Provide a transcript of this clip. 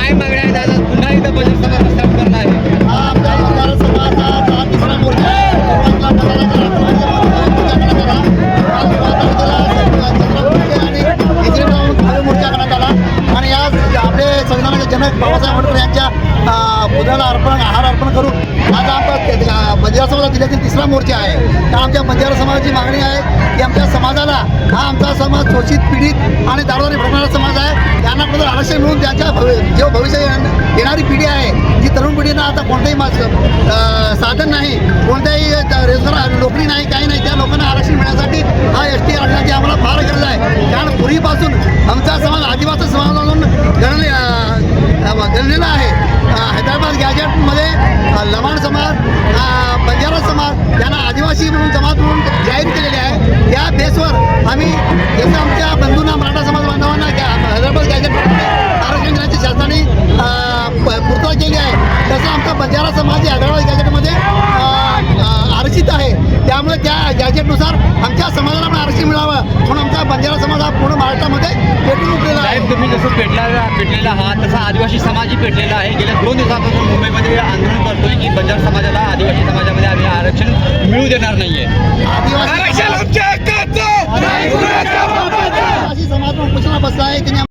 काय मागण्या आहेत आज पुन्हा एकदा बजेट सभा प्रस्ताव करणार आहे. आणि आज आपले संविधानाचे जनक बाबासाहेब आंबेडकर यांच्या अ, अर्पण आहार अर्पण करून आज आमचा बंजारा समाजात जिल्ह्यातील तिसरा मोर्चा आहे तर आमच्या बंजारा समाजाची मागणी आहे की आमच्या समाजाला हा आमचा समाज शोषित पीडित आणि दारोदारी भरणारा समाज त्यांना मिळून त्यांच्या भवि जो भविष्य येणारी पिढी आहे जी तरुण पिढीनं आता कोणतंही मास साधन नाही कोणत्याही रोजगार नोकरी नाही काही नाही त्या लोकांना आरक्षण मिळण्यासाठी हा एस टी आणण्याची आम्हाला फार गरज आहे. कारण पूर्वीपासून आमचा समाज आदिवासी समाज म्हणून गणले गणलेला आहे. हैदराबाद गॅजेटमध्ये लवाण समाज बंजारा समाज यांना आदिवासी म्हणून जमात म्हणून जाहीर केलेले आहे. त्या बेसवर आम्ही जसं आमच्या बंधूंना मराठा तसं आमचा बंजारा समाज या हैदराबाद गॅजेटमध्ये आरक्षित आहे. त्यामुळे त्या गॅजेटनुसार आमच्या समाजाला पण आरक्षण मिळावं म्हणून आमचा बंजारा समाज हा पूर्ण महाराष्ट्रामध्ये पेटून उठलेला आहे. तुम्ही जसं पेटला पेटलेला आहात तसा आदिवासी समाजही पेटलेला आहे. गेल्या दोन दिवसापासून मुंबईमध्ये आंदोलन करतोय की बंजारा समाजाला आदिवासी समाजामध्ये आम्ही आरक्षण मिळू देणार नाहीये. आदिवासी आदिवासी समाज पण उपोषणाला बसला आहे.